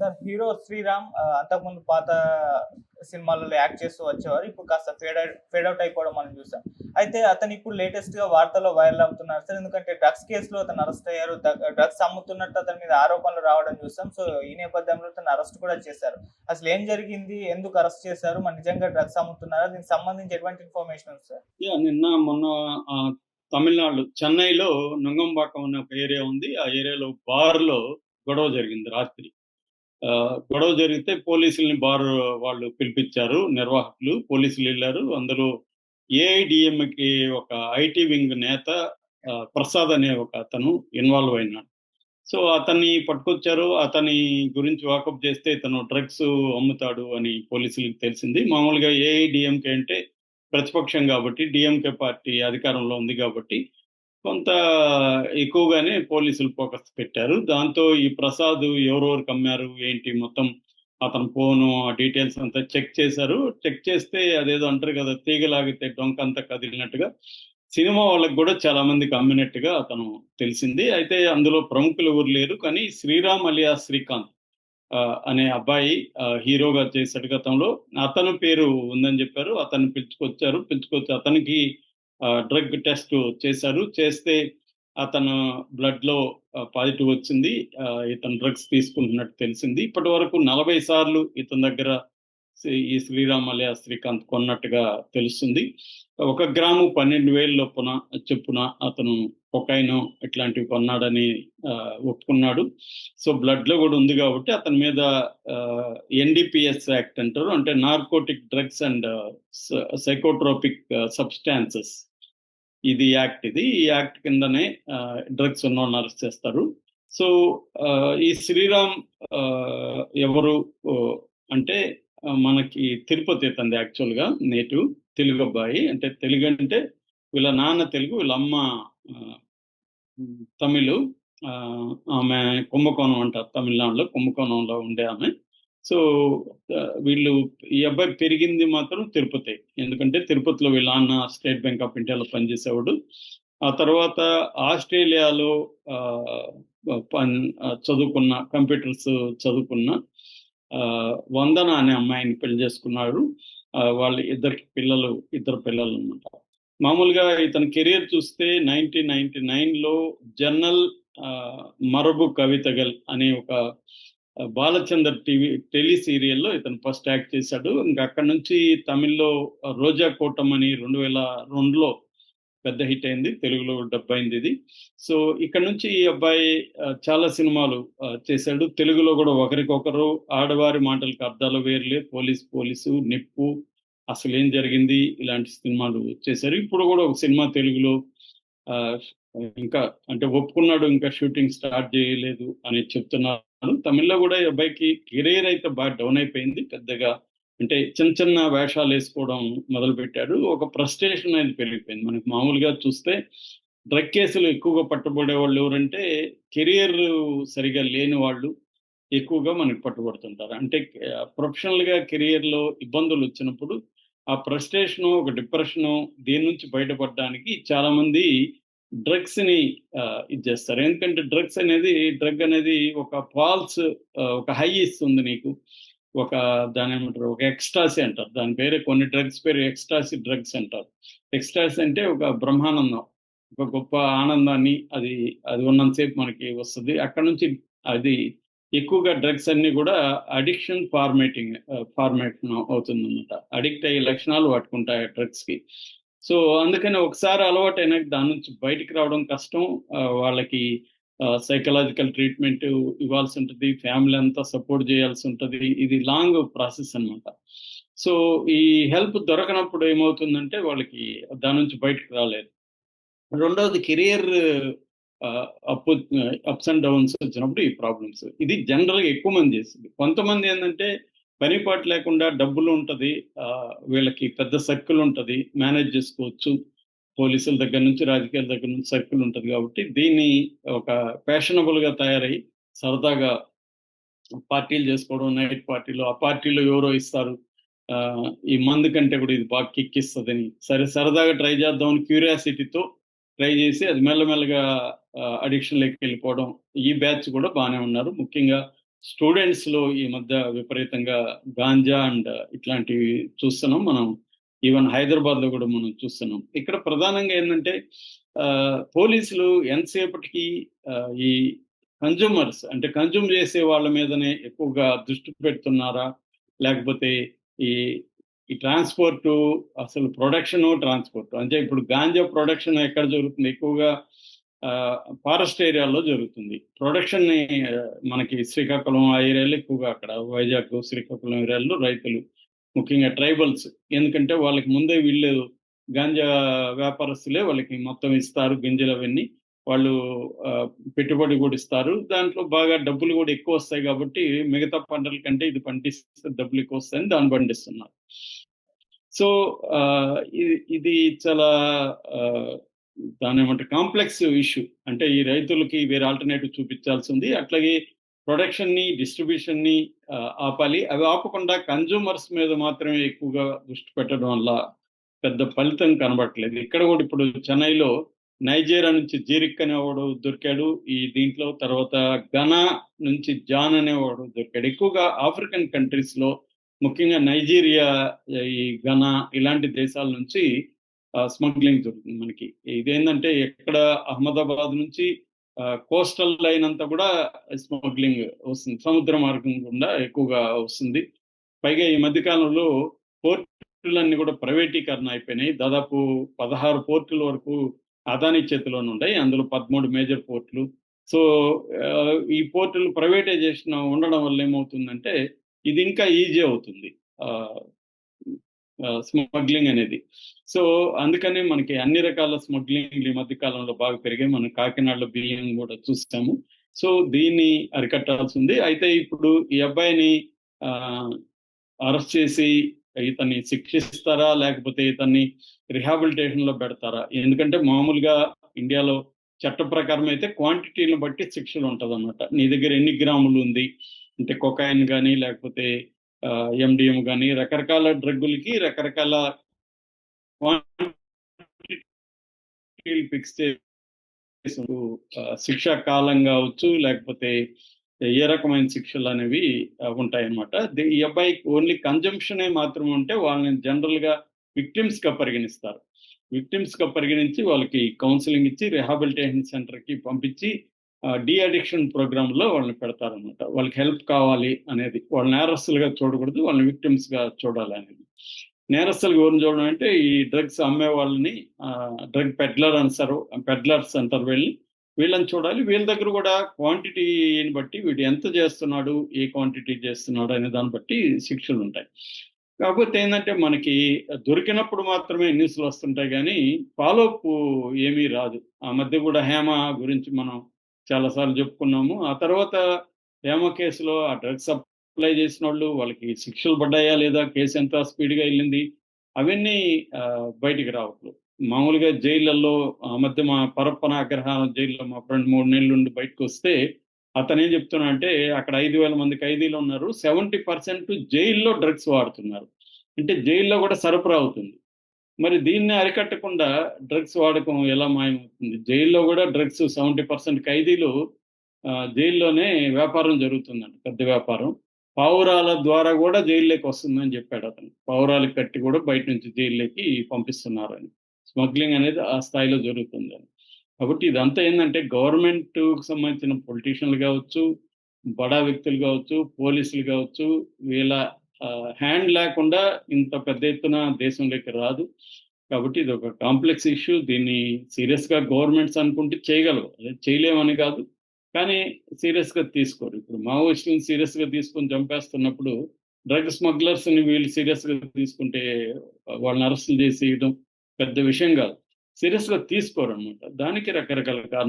Sir hero Sriram అంతకుముందు పాత సినిమాలలో యాక్ట్ చేస్తూ వచ్చేవారు. ఇప్పుడు కాస్త ఫేడ్ ఫేడ్ అవుట్ అయిపోవడం మనం చూసాం. అయితే అతను ఇప్పుడు లేటెస్ట్గా వార్తల్లో వైరల్ అవుతున్నారు సార్. ఎందుకంటే డ్రగ్స్ కేసులో అతను అరెస్ట్ అయ్యారు. డ్రగ్స్ అమ్ముతున్నట్టు అతని మీద ఆరోపణలు రావడం చూసాం. సో ఈ నేపథ్యంలో అతను అరెస్ట్ కూడా చేశారు. అసలు ఏం జరిగింది? ఎందుకు అరెస్ట్ చేశారు? మరి నిజంగా డ్రగ్స్ అమ్ముతున్నారా? దీనికి సంబంధించి ఎటువంటి ఇన్ఫర్మేషన్ ఉంది సార్? నిన్న మొన్న తమిళనాడు చెన్నైలో నుంగంబాకం అనే ఒక ఏరియా ఉంది. ఆ ఏరియాలో బార్లో గొడవ జరిగింది రాత్రి. గొడవ జరిగితే పోలీసుల్ని బారు వాళ్ళు పిలిపించారు నిర్వాహకులు. పోలీసులు వెళ్ళారు. అందులో ఏఐడిఎంకి ఒక ఐటీ వింగ్ నేత ప్రసాద్ అనే ఒక అతను ఇన్వాల్వ్ అయినాడు. సో అతన్ని పట్టుకొచ్చారు. అతని గురించి వాకప్ చేస్తే ఇతను డ్రగ్స్ అమ్ముతాడు అని పోలీసులకు తెలిసింది. మామూలుగా ఏఐడిఎంకే అంటే ప్రతిపక్షం కాబట్టి డిఎంకే పార్టీ అధికారంలో ఉంది కాబట్టి కొంత ఎక్కువగానే పోలీసులు ఫోకస్ పెట్టారు. దాంతో ఈ ప్రసాద్ ఎవరెవరు కమ్మారు ఏంటి మొత్తం అతని ఫోను ఆ డీటెయిల్స్ అంతా చెక్ చేశారు. చెక్ చేస్తే అదేదో అంటారు కదా తీగలాగితే డొంక అంతా కదిలినట్టుగా సినిమా వాళ్ళకి కూడా చాలా మందికి అమ్మినట్టుగా అతను తెలిసింది. అయితే అందులో ప్రముఖులు ఎవరు లేరు కానీ శ్రీరామ్ అలియా శ్రీకాంత్ ఆ, అనే అబ్బాయి హీరోగా చేశాడు గతంలో. అతను పేరు ఉందని చెప్పారు. అతను పిలుచుకొచ్చారు. పిలుచుకొచ్చి అతనికి డ్రగ్ టెస్ట్ చేశారు. చేస్తే అతను బ్లడ్లో పాజిటివ్ వచ్చింది. ఇతను డ్రగ్స్ తీసుకుంటున్నట్టు తెలిసింది. ఇప్పటి వరకు నలభై సార్లు ఇతని దగ్గర ఈ శ్రీరామ్ శ్రీకాంత్ కొన్నట్టుగా తెలుస్తుంది. ఒక గ్రాము పన్నెండు వేల లోపున చెప్పున అతను కొకైన్ ఇట్లాంటివి కొన్నాడని ఆ, ఒప్పుకున్నాడు. సో బ్లడ్లో కూడా ఉంది కాబట్టి అతని మీద ఎన్డిపిఎస్ యాక్ట్ అంటారు. అంటే narcotic drugs and psychotropic substances. ఇది యాక్ట్ ఇది. ఈ యాక్ట్ కిందనే డ్రగ్స్ ఉన్న అరెస్ట్ చేస్తారు. సో ఆ, ఈ శ్రీరామ్ ఆ, ఎవరు అంటే మనకి తిరుపతి తంది యాక్చువల్గా నేటివ్ తెలుగు అబ్బాయి. అంటే తెలుగు అంటే వీళ్ళ నాన్న తెలుగు వీళ్ళ అమ్మ ఆ, ఆమె కుంభకోణం అంటారు తమిళనాడులో కుంభకోణంలో ఉండే ఆమె. సో వీళ్ళు ఈ అబ్బాయి పెరిగింది మాత్రం తిరుపతి. ఎందుకంటే తిరుపతిలో వీళ్ళ నాన్న స్టేట్ బ్యాంక్ ఆఫ్ ఇండియాలో పనిచేసేవాడు. ఆ తర్వాత ఆస్ట్రేలియాలో ఆ, చదువుకున్న కంప్యూటర్స్ చదువుకున్న ఆ, వందన అనే అమ్మాయిని పెళ్ళి చేసుకున్నాడు. వాళ్ళ ఇద్దరికి పిల్లలు ఇద్దరు పిల్లలు అనమాట మామూలుగా ఇతని కెరియర్ చూస్తే నైన్టీన్ నైన్టీ నైన్లో జనరల్ ఆ, మరబు కవితగల్ అనే ఒక బాలచందర్ టీవీ టెలి సీరియల్లో ఇతను ఫస్ట్ యాక్ట్ చేశాడు. ఇంకా అక్కడ నుంచి తమిళ్ళో రోజా కోటం అని రెండు వేల రెండులో పెద్ద హిట్ అయింది. తెలుగులో డబ్ అయింది ఇది. సో ఇక్కడ నుంచి ఈ అబ్బాయి చాలా సినిమాలు చేశాడు. తెలుగులో కూడా ఒకరికొకరు ఆడవారి మాటలకు అర్థాలు వేర్లే. పోలీస్ పోలీసు నిప్పు అసలు ఏం జరిగింది? ఇలాంటి సినిమాలు చేశారు. ఇప్పుడు కూడా ఒక సినిమా తెలుగులో ఆ, ఇంకా అంటే ఒప్పుకున్నాడు ఇంకా షూటింగ్ స్టార్ట్ చేయలేదు అని చెప్తున్నారు. తమిళ్ళో కూడా ఈ అబ్బాయికి కెరీర్ అయితే బాగా డౌన్ అయిపోయింది. పెద్దగా అంటే చిన్న చిన్న వేషాలు వేసుకోవడం మొదలుపెట్టాడు. ఒక ఫ్రస్ట్రేషన్ అనేది పెరిగిపోయింది. మనకి మామూలుగా చూస్తే డ్రగ్ కేసులు ఎక్కువగా పట్టుబడే వాళ్ళు ఎవరంటే కెరియర్ సరిగా లేని వాళ్ళు ఎక్కువగా మనకి పట్టుబడుతుంటారు. అంటే ప్రొఫెషనల్గా కెరియర్లో ఇబ్బందులు వచ్చినప్పుడు ఆ ఫ్రస్ట్రేషను ఒక డిప్రెషను దీని నుంచి బయటపడడానికి చాలామంది డ్రగ్స్ని ఇది చేస్తారు. ఎందుకంటే డ్రగ్స్ అనేది డ్రగ్ అనేది ఒక ఫాల్స్ ఒక హై ఇస్తుంది నీకు. ఒక దాని ఏమంటారు ఒక ఎక్స్టాసీ అంటారు. దాని పేరు కొన్ని డ్రగ్స్ పేరు ఎక్స్టాసీ డ్రగ్స్ అంటారు. ఎక్స్టాసీ అంటే ఒక బ్రహ్మానందం ఒక గొప్ప ఆనందాన్ని అది అది ఉన్నంతసేపు మనకి వస్తుంది. అక్కడ నుంచి అది ఎక్కువగా డ్రగ్స్ అన్ని కూడా అడిక్షన్ ఫార్మేటింగ్ ఫార్మేషన్ అవుతుందన్నమాట. అడిక్ట్ అయ్యే లక్షణాలు పట్టుకుంటాయి డ్రగ్స్కి సో అందుకని ఒకసారి అలవాటు అయినాక దాని నుంచి బయటికి రావడం కష్టం. వాళ్ళకి సైకలాజికల్ ట్రీట్మెంట్ ఇవ్వాల్సి ఉంటుంది. ఫ్యామిలీ అంతా సపోర్ట్ చేయాల్సి ఉంటుంది. ఇది లాంగ్ ప్రాసెస్ అన్నమాట. సో ఈ హెల్ప్ దొరకనప్పుడు ఏమవుతుందంటే వాళ్ళకి దాని నుంచి బయటకు రాలేదు. రెండవది career up ups and downs వచ్చినప్పుడు ఈ ప్రాబ్లమ్స్ ఇది జనరల్గా ఎక్కువ మంది చేస్తుంది. కొంతమంది ఏంటంటే పని పాటు లేకుండా డబ్బులు ఉంటుంది. వీళ్ళకి పెద్ద సర్కిల్ ఉంటుంది. మేనేజ్ చేసుకోవచ్చు. పోలీసుల దగ్గర నుంచి రాజకీయాల దగ్గర నుంచి సర్కిల్ ఉంటుంది కాబట్టి దీన్ని ఒక ఫ్యాషనబుల్గా తయారై సరదాగా పార్టీలు చేసుకోవడం నైట్ పార్టీలు ఆ పార్టీలో ఎవరో ఇస్తారు. ఆ, ఈ మందు కంటే కూడా ఇది బాగా కిక్కిస్తుందని సరే సరదాగా ట్రై చేద్దామని క్యూరియాసిటీతో ట్రై చేసి అది మెల్లమెల్లగా అడిక్షన్ వెళ్ళిపోవడం. ఈ బ్యాచ్ కూడా బాగానే ఉన్నారు. ముఖ్యంగా స్టూడెంట్స్లో ఈ మధ్య విపరీతంగా గాంజా అండ్ ఇట్లాంటివి చూస్తున్నాం. మనం ఈవెన్ హైదరాబాద్లో కూడా మనం చూస్తున్నాం. ఇక్కడ ప్రధానంగా ఏంటంటే ఆ, పోలీసులు ఎంతసేపటికి ఈ కన్జ్యూమర్స్ అంటే కన్జ్యూమ్ చేసే వాళ్ళ మీదనే ఎక్కువగా దృష్టి పెడుతున్నారా? లేకపోతే ఈ ఈ ట్రాన్స్పోర్ట్ అసలు ప్రొడక్షన్ ట్రాన్స్పోర్ట్ అంటే ఇప్పుడు గాంజా ప్రొడక్షన్ ఎక్కడ జరుగుతుంది? ఎక్కువగా ఫారెస్ట్ ఏరియాలో జరుగుతుంది. ప్రొడక్షన్ని మనకి శ్రీకాకుళం ఆ ఏరియాలో ఎక్కువగా అక్కడ వైజాగ్ శ్రీకాకుళం ఏరియాలో రైతులు ముఖ్యంగా ట్రైబల్స్. ఎందుకంటే వాళ్ళకి ముందే వీళ్ళు గాంజా వ్యాపారస్తులే వాళ్ళకి మొత్తం ఇస్తారు గింజలు అవన్నీ. వాళ్ళు ఆ, పెట్టుబడి కూడా ఇస్తారు. దాంట్లో బాగా డబ్బులు కూడా ఎక్కువ వస్తాయి కాబట్టి మిగతా పంటల కంటే ఇది పండిస్తే డబ్బులు ఎక్కువ వస్తాయని దాన్ని పండిస్తున్నారు. సో ఇది- ఇది చాలా దాని ఏమంటే కాంప్లెక్స్ ఇష్యూ. అంటే ఈ రైతులకి వేరే ఆల్టర్నేటివ్ చూపించాల్సి ఉంది అట్లాగే ప్రొడక్షన్ని డిస్ట్రిబ్యూషన్ని డిస్ట్రిబ్యూషన్ని ఆపాలి. అవి ఆపకుండా కన్జ్యూమర్స్ మీద మాత్రమే ఎక్కువగా దృష్టి పెట్టడం వల్ల పెద్ద ఫలితం కనబడట్లేదు. ఇక్కడ కూడా ఇప్పుడు చెన్నైలో నైజీరియా నుంచి జీరిక్ అనేవాడు దొరికాడు. ఈ దీంట్లో తర్వాత ఘనా నుంచి జాన్ అనేవాడు దొరికాడు. ఎక్కువగా ఆఫ్రికన్ కంట్రీస్లో ముఖ్యంగా నైజీరియా ఈ ఘనా ఇలాంటి దేశాల నుంచి స్మగ్లింగ్ జరుగుతుంది మనకి. ఇదేంటంటే ఎక్కడ అహ్మదాబాద్ నుంచి కోస్టల్ లైన్ అంతా కూడా స్మగ్లింగ్ వస్తుంది. సముద్ర మార్గం గుండా ఎక్కువగా వస్తుంది. పైగా ఈ మధ్య కాలంలో పోర్టులన్నీ కూడా ప్రైవేటీకరణ అయిపోయినాయి. దాదాపు పదహారు పోర్టుల వరకు అదాని చేతిలోనే ఉన్నాయి. అందులో పదమూడు మేజర్ పోర్టులు. సో ఈ పోర్టులు ప్రైవేటైజేషన్ ఉండడం వల్ల ఏమవుతుందంటే ఇది ఇంకా ఈజీ అవుతుంది. స్మగ్లింగ్ అనేది. సో అందుకనే మనకి అన్ని రకాల స్మగ్లింగ్ ఈ మధ్య కాలంలో బాగా పెరిగాయి. మనం కాకినాడలో బియ్యం కూడా చూస్తాము. సో దీన్ని అరికట్టాల్సి ఉంది అయితే ఇప్పుడు ఈ అబ్బాయిని అరెస్ట్ చేసి ఇతన్ని శిక్షిస్తారా? లేకపోతే ఇతన్ని రిహాబిలిటేషన్లో పెడతారా? ఎందుకంటే మామూలుగా ఇండియాలో చట్ట ప్రకారం అయితే క్వాంటిటీని బట్టి శిక్షలు ఉంటది అనమాట నీ దగ్గర ఎన్ని గ్రాములు ఉంది? అంటే కొకాయిన్ కానీ లేకపోతే ఎండిఎం కానీ రకరకాల డ్రగ్గులకి రకరకాల క్వాంటిటీలు ఫిక్స్ చేసి శిక్షా కాలం కావచ్చు లేకపోతే ఏ రకమైన శిక్షలు అనేవి ఉంటాయన్నమాట. ఈ అబ్బాయికి ఓన్లీ కన్జంప్షనే మాత్రం ఉంటే వాళ్ళని జనరల్గా విక్టిమ్స్గా విక్టిమ్స్గా పరిగణిస్తారు. విక్టిమ్స్గా పరిగణించి వాళ్ళకి కౌన్సిలింగ్ ఇచ్చి రిహాబిలిటేషన్ సెంటర్కి పంపించి డి అడిక్షన్ ప్రోగ్రామ్లో వాళ్ళని పెడతారనమాట వాళ్ళకి హెల్ప్ కావాలి అనేది. వాళ్ళ నేరస్తులుగా చూడకూడదు వాళ్ళని విక్టిమ్స్గా చూడాలి అనేది. నేరస్తులు ఎవరిని చూడడం అంటే ఈ డ్రగ్స్ అమ్మే వాళ్ళని డ్రగ్ పెడ్లర్ అంటారు పెడ్లర్స్ అంటారు వీళ్ళని. వీళ్ళని చూడాలి. వీళ్ళ దగ్గర కూడా క్వాంటిటీని బట్టి వీడు ఎంత చేస్తున్నాడు ఏ క్వాంటిటీ చేస్తున్నాడు అనే దాన్ని బట్టి శిక్షలు ఉంటాయి. కాకపోతే ఏంటంటే మనకి దొరికినప్పుడు మాత్రమే న్యూస్లు వస్తుంటాయి కానీ ఫాలోఅప్ ఏమీ రాదు. ఆ మధ్య కూడా హేమ గురించి మనం చాలాసార్లు చెప్పుకున్నాము. ఆ తర్వాత హేమ కేసులో ఆ డ్రగ్స్ సప్లై చేసిన వాళ్ళు వాళ్ళకి శిక్షలు పడ్డాయా లేదా కేసు ఎంత స్పీడ్గా వెళ్ళింది అవన్నీ బయటికి రావట్లేదు మామూలుగా జైళ్ళల్లో ఆ మధ్య మా పరప్పన అగ్రహారం జైల్లో మా ఫ్రెండ్ మూడు నెలలు ఉండి బయటకు వస్తే అతను ఏం చెప్తున్నా అంటే అక్కడ ఐదు వేల మంది ఖైదీలు ఉన్నారు సెవెంటీ పర్సెంట్ జైల్లో డ్రగ్స్ వాడుతున్నారు. అంటే జైల్లో కూడా సరఫరా అవుతుంది. మరి దీన్ని అరికట్టకుండా డ్రగ్స్ వాడకం ఎలా మాయమవుతుంది? జైల్లో కూడా డ్రగ్స్ సెవెంటీ పర్సెంట్ ఖైదీలు ఆ, జైల్లోనే వ్యాపారం జరుగుతుందంట పెద్ద వ్యాపారం. పావురాల ద్వారా కూడా జైల్లోకి వస్తుందని చెప్పాడు అతను. పావురాలు కట్టి కూడా బయట నుంచి జైల్లోకి పంపిస్తున్నారు అని స్మగ్లింగ్ అనేది ఆ స్థాయిలో జరుగుతుంది అని. కాబట్టి ఇదంతా ఏంటంటే గవర్నమెంట్ సంబంధించిన పొలిటీషియన్లు కావచ్చు బడా వ్యక్తులు కావచ్చు పోలీసులు కావచ్చు వీళ్ళ హ్యాండ్ లేకుండా ఇంత పెద్ద ఎత్తున దేశంలోకి రాదు. కాబట్టి ఇది ఒక కాంప్లెక్స్ ఇష్యూ దీన్ని సీరియస్గా గవర్నమెంట్స్ అనుకుంటే చేయగలవు. అదే చేయలేమని కాదు. కానీ సీరియస్గా తీసుకోరు. ఇప్పుడు మావోయిస్టులను సీరియస్గా తీసుకొని చంపేస్తున్నప్పుడు డ్రగ్ స్మగ్లర్స్ని వీళ్ళు సీరియస్గా తీసుకుంటే వాళ్ళని అరెస్టులు చేసేయడం పెద్ద విషయం కాదు. సీరియస్గా తీసుకోరు అనమాట దానికి రకరకాల కారణాలు